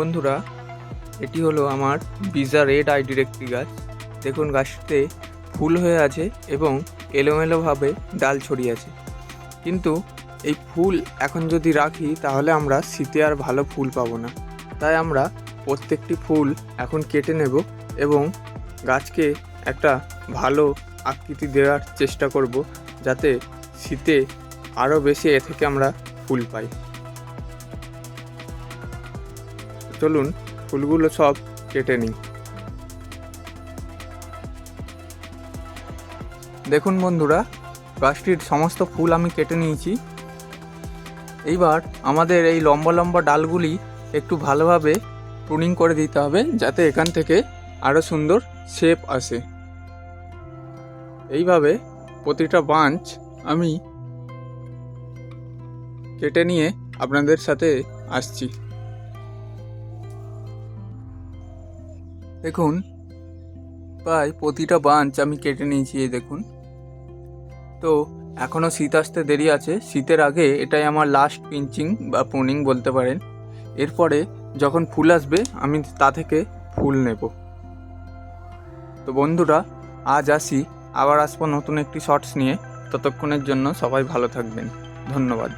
বন্ধুরা, এটি হলো আমার বিজা রেড আইডির একটি গাছ। দেখুন গাছটিতে ফুল হয়ে আছে এবং এলোমেলোভাবে ডাল ছড়িয়ে আছে। কিন্তু এই ফুল এখন যদি রাখি, তাহলে আমরা শীতে আর ভালো ফুল পাবো না। তাই আমরা প্রত্যেকটি ফুল এখন কেটে নেব এবং গাছকে একটা ভালো আকৃতি দেওয়ার চেষ্টা করব, যাতে শীতে আরও বেশি এ থেকে আমরা ফুল পাই। চলুন, ফুলগুলো সব কেটে নিই। দেখুন বন্ধুরা, গাছটির সমস্ত ফুল আমি কেটে নিয়েছি। এইবার আমাদের এই লম্বা লম্বা ডালগুলি একটু ভালোভাবে প্রুনিং করে দিতে হবে, যাতে এখান থেকে আরও সুন্দর শেপ আসে। এইভাবে প্রতিটা বাঞ্চ আমি কেটে নিয়ে আপনাদের সাথে আসছি। দেখুন, প্রায় প্রতিটা বাঞ্চ আমি কেটে নিয়েছি, এই দেখুন। তো এখনও শীত আসতে দেরি আছে, শীতের আগে এটাই আমার লাস্ট পিঞ্চিং বা প্রুনিং বলতে পারেন। এরপরে যখন ফুল আসবে, আমি তা থেকে ফুল নেব। তো বন্ধুরা, আজ আসি, আবার আসব নতুন একটি শর্টস নিয়ে। ততক্ষণের জন্য সবাই ভালো থাকবেন। ধন্যবাদ।